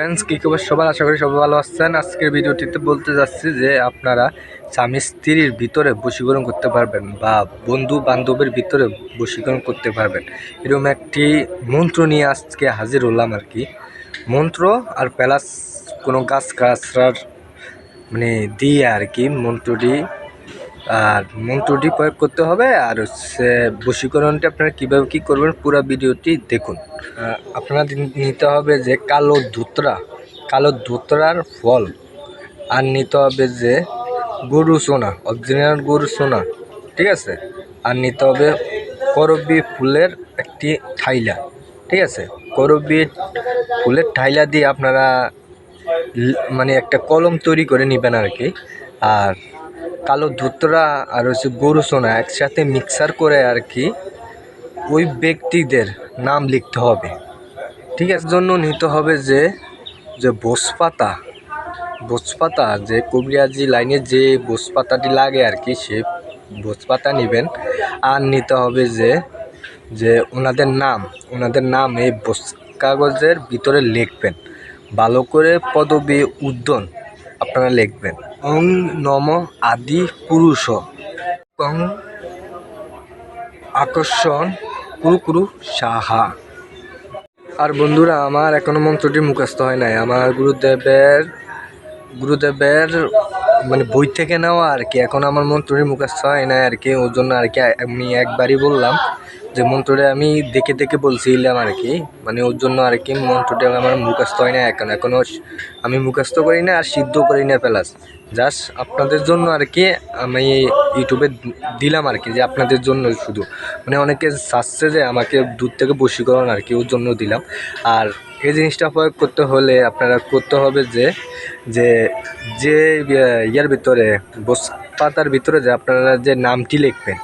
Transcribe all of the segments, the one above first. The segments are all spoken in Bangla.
ফ্রেন্ডস কী খবর? সবার আশা করি সবাই ভালো আছেন। আজকের ভিডিওটিতে বলতে যাচ্ছি যে আপনারা স্বামী স্ত্রীর ভিতরে বশীকরণ করতে পারবেন বা বন্ধু বান্ধবের ভিতরে বশীকরণ করতে পারবেন। এরকম একটি মন্ত্র নিয়ে আজকে হাজির হলাম আর কি। মন্ত্র আর প্যালাস কোনো গাছ গাছরার মানে দিয়ে আর কি মন্ত্রটি আর মন্ত্রটি প্রয়োগ করতে হবে আর হচ্ছে বশীকরণটি আপনারা কীভাবে কী করবেন পুরো ভিডিওটি দেখুন। আপনারা নিতে হবে যে কালো ধুতরা, কালো ধুতরার ফল। আর নিতে হবে যে গরু সোনা অরিজিনাল গরু সোনা, ঠিক আছে? আর নিতে হবে করবি ফুলের একটি থাইলা, ঠিক আছে? করবি ফুলের ঠাইলা দিয়ে আপনারা মানে একটা কলম তৈরি করে নেবেন আর কি। আর কালো ধুতরা আর হচ্ছে গরু সোনা একসাথে মিক্সার করে আর কি ওই ব্যক্তিদের নাম লিখতে হবে। ঠিক আছে? জন্য নিতে হবে যে যে বোসপাতা। বোসপাতা, যে কবিরাজি লাইনে যে বোসপাতাটি লাগে আর কি, সে বোসপাতা নেবেন। আর নিতে হবে যে যে ওনাদের নাম ওনাদের নাম এই বোস কাগজের ভিতরে লিখবেন। ভালো করে পদবী উদ্যন আপনারা লিখবেন। অং নম আদি পুরুষ। কং আকর্ষণ কুরু কুরু সাহা। আর বন্ধুরা, আমার এখনও মন্ত্রটি মুখস্থ হয় নাই। আমার গুরুদেবের গুরুদেবের মানে বই থেকে নেওয়া আর কি। এখন আমার মন্ত্রটি মুখস্থ হয় নাই আর কি। ওর জন্য আর কি আমি একবারই বললাম। যে মন্ত্রটা আমি দেখে দেখে বলছিলাম আর কি মানে ওর জন্য আর কি মন্ত্রটি আমার মুখস্থ হয় না এখন। এখনও আমি মুখস্থ করি না আর সিদ্ধ করি না প্লাস। জাস্ট আপনাদের জন্য আর কি আমি ইউটিউবে দিলাম আর কি, যে আপনাদের জন্য শুধু। মানে অনেকে চাচ্ছে যে আমাকে দূর থেকে বশীকরণ আর কি ওর জন্য দিলাম। আর এই জিনিসটা প্রয়োগ করতে হলে আপনারা করতে হবে যে যে যে ইয়ার ভিতরে বস পাতার ভিতরে যে আপনারা যে নামটি লিখবেন।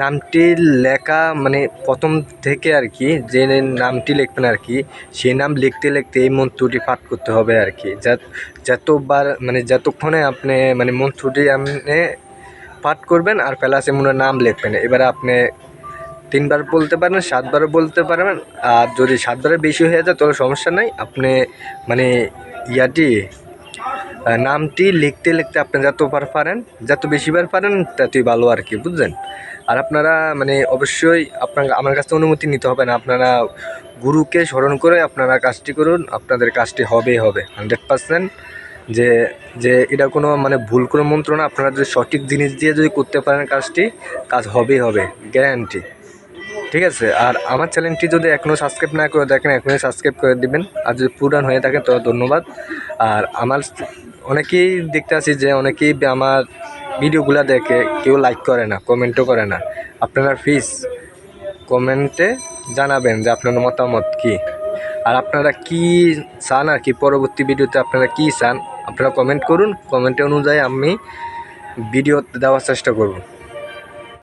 নামটি লেখা মানে প্রথম থেকে আর কি, যে নামটি লিখবেন আর কি, সেই নাম লিখতে লিখতে এই মন্ত্রটি পাঠ করতে হবে আর কি। যতবার মানে যতক্ষণে আপনি মানে মন্ত্রটি আপনি পাঠ করবেন আর প্লাস এমন নাম লিখবেন, এবারে আপনি তিনবার বলতে পারেন, সাতবারও বলতে পারবেন, আর যদি সাতবারের বেশি হয়ে যায় তাহলে সমস্যা নাই, আপনি মানে ইয়াটি নামটি লিখতে লিখতে আপনি যতবার পারেন, যত বেশিবার পারেন, ততই ভালো আর কি, বুঝলেন? আর আপনারা মানে অবশ্যই আপনার, আমার কাছে অনুমতি নিতে হবে না। আপনারা গুরুকে স্মরণ করে আপনারা কাজটি করুন, আপনাদের কাজটি হবেই হবে, হান্ড্রেড পার্সেন্ট। যে যে এটা কোনো মানে ভুল কোনো মন্ত্র না, আপনারা যদি সঠিক জিনিস দিয়ে যদি করতে পারেন কাজটি, কাজ হবেই হবে গ্যারান্টি ঠিক আছে? আর আমার চ্যানেলটি যদি এখনও সাবস্ক্রাইব না করে দেখেন, এখনই সাবস্ক্রাইব করে দিবেন। আর যদি পুরান হয়ে থাকে, তো ধন্যবাদ। আর আমার অনেকেই দেখতে আছি যে অনেকেই আমার ভিডিওগুলো দেখে কেউ লাইক করে না কমেন্টও করে না। আপনারা ফিস কমেন্টে জানাবেন যে আপনার মতামত কি। আর আপনারা কি চান আর কি? পরবর্তী ভিডিওতে আপনারা কি চান? আপনারা কমেন্ট করুন। কমেন্ট অনুযায়ী আমি ভিডিও দেওয়ার চেষ্টা করব।